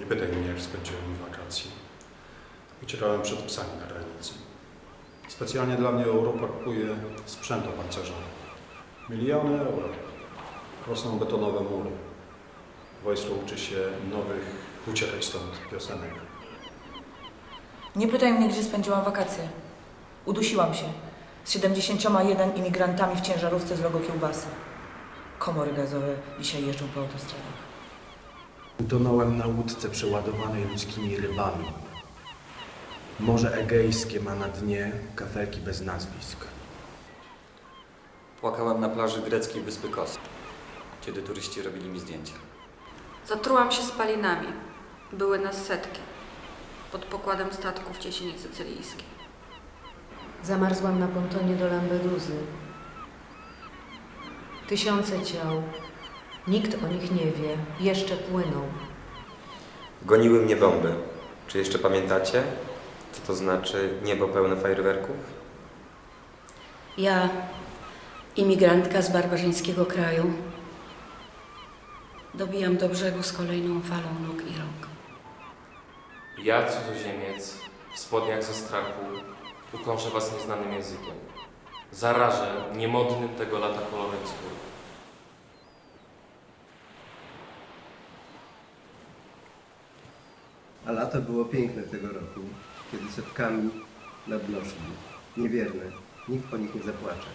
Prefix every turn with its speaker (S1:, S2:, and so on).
S1: jak spędziłem wakacje. Uciekałem przed psami na granicy. Specjalnie dla mnie Europa kupuje sprzęt opancerzony. Miliony euro. Rosną betonowe mury. Wojsko uczy się nowych, uciekaj stąd piosenek.
S2: Nie pytaj mnie, gdzie spędziłam wakacje. Udusiłam się z 71 imigrantami w ciężarówce z logo kiełbasy. Komory gazowe dzisiaj jeżdżą po autostradach.
S3: Utonąłem na łódce przeładowanej ludzkimi rybami. Morze Egejskie ma na dnie kafelki bez nazwisk.
S4: Płakałem na plaży greckiej wyspy Kos, kiedy turyści robili mi zdjęcia.
S5: Zatrułam się spalinami. Były nas setki. Pod pokładem statku w Ciesinie Sycylijskiej.
S6: Zamarzłam na pontonie do Lampeduzy. Tysiące ciał. Nikt o nich nie wie. Jeszcze płyną.
S7: Goniły mnie bomby. Czy jeszcze pamiętacie, co to znaczy niebo pełne fajerwerków?
S8: Ja, imigrantka z barbarzyńskiego kraju, dobijam do brzegu z kolejną falą nóg i rąk.
S9: Ja, cudzoziemiec, w spodniach ze strachu, ukąszę was nieznanym językiem. Zarażę niemodnym tego lata kolorem skóry.
S10: A lato było piękne tego roku, kiedy setkami nadnoszli. Niewierne, nikt po nich nie zapłacze.